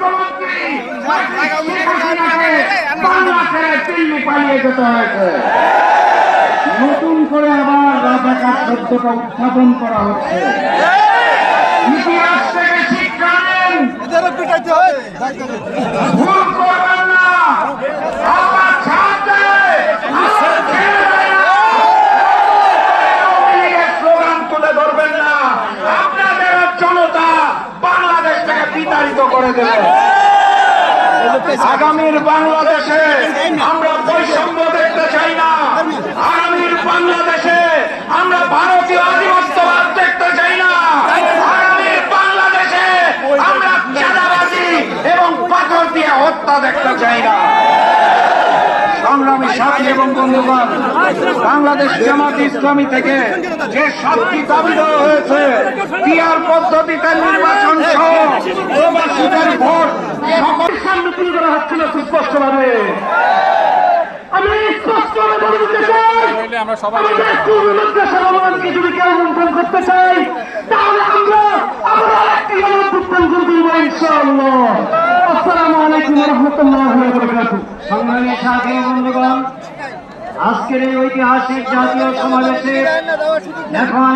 মুখ্যমন্ত্রী শেখ বাংলা ছেড়ে দিল্লি পালিয়ে যেতে হয়েছে নতুন করে আবার রাজাকার শব্দটা উত্থাপন করা হচ্ছে ইতিহাস থেকে শিক্ষা নেন করবেন না আল্লাহ ছাড় দেয়, আল্লাহ ছেড়ে দেয় না। আওয়ামী লীগের স্লোগান তুলে ধরবেন না আপনাদের জনতা বাংলাদেশ থেকে বিতাড়িত করে দেবে। আগামীর বাংলাদেশে আমরা বৈষম্য দেখতে চাই না। আগামীর বাংলাদেশে আমরা ভারতীয় আধিপত্যবাদ দেখতে চাই না। আগামীর বাংলাদেশে আমরা চাঁদাবাজি এবং পাথর দিয়ে হত্যা দেখতে চাই না। সাথী এবং বন্ধুগণ, বাংলাদেশ জামাত ইসলামী থেকে যে সাতটি দাবি দেওয়া হয়েছে, পিয়ার পদ্ধতিতে নির্বাচন সহ প্রবাসীদের ভোট সকল সামনে তুলে ধরা হচ্ছিল সুস্পষ্টভাবে। আমি স্পষ্টভাবে বলে দিতে চাই, আমাদের পূর্বনির্দেশের যদি কেউ লঙ্ঘন করতে চাই তাহলে আমরা আমরা সংগ্রামী ঐতিহাসিক জাতীয় এখন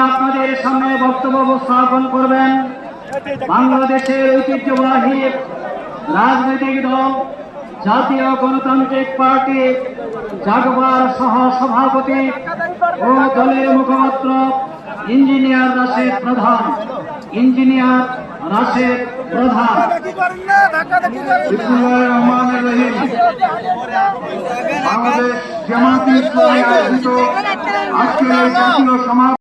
বক্তব্য করবেন ঐতিহ্যবাহী রাজনৈতিক দল, জাতীয় গণতান্ত্রিক পার্টি, জাগবার সহ সভাপতি ও দলের মুখপাত্র, ইঞ্জিনিয়ার রাশেদ প্রধান। ইঞ্জিনিয়ার রাশেদ প্রধান। রহিম। বাংলাদেশ জামাত আয়োজিত আজকের এই